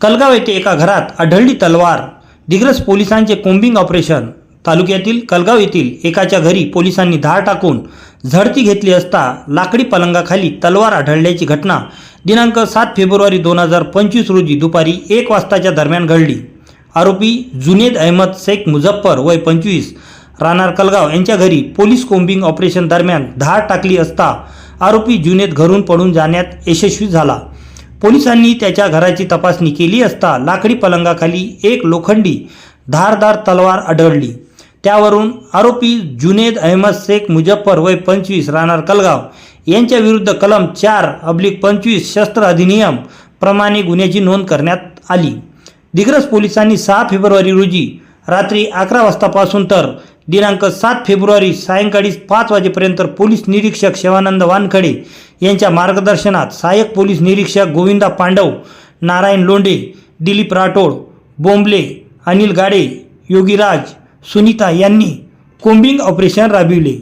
कलगाव येथे एका घरात आढळली तलवार. दिग्रस पोलिसांचे कोम्बिंग ऑपरेशन. तालुक्यातील कलगाव येथील एकाच्या घरी पोलिसांनी धाड टाकून झडती घेतली असता लाकडी पलंगाखाली तलवार आढळल्याची घटना दिनांक सात फेब्रुवारी दोन हजार पंचवीस रोजी दुपारी एक वाजताच्या दरम्यान घडली. आरोपी जुनेद अहमद शेख मुझफ्फर वय पंचवीस राहणार कलगाव यांच्या घरी पोलीस कोम्बिंग ऑपरेशन दरम्यान धाड टाकली असता आरोपी जुनेद घरून पडून जाण्यात यशस्वी झाला. पोलिसांनी त्याच्या घराची तपासणी केली असता लाकडी पलंगाखाली एक लोखंडी धारदार तलवार आढळली. त्यावरून आरोपी जुनेद अहमद शेख मुजफ्फर वय पंचवीस राहणार कलगाव. यांच्या विरुद्ध कलम चार अब्लिक पंचवीस शस्त्र अधिनियम प्रमाणे गुन्ह्याची नोंद करण्यात आली. दिग्रस पोलिसांनी सहा फेब्रुवारी रोजी रात्री अकरा वाजतापासून तर दिनांक सात फेब्रुवारी सायंकाळी पाच वाजेपर्यंत पोलीस निरीक्षक शिवानंद वानखडे यांच्या मार्गदर्शनात सहाय्यक पोलीस निरीक्षक गोविंदा पांडव नारायण लोंढे दिलीप राठोड बोंबले अनिल गाडे योगीराज सुनीता यांनी कोम्बिंग ऑपरेशन राबविले.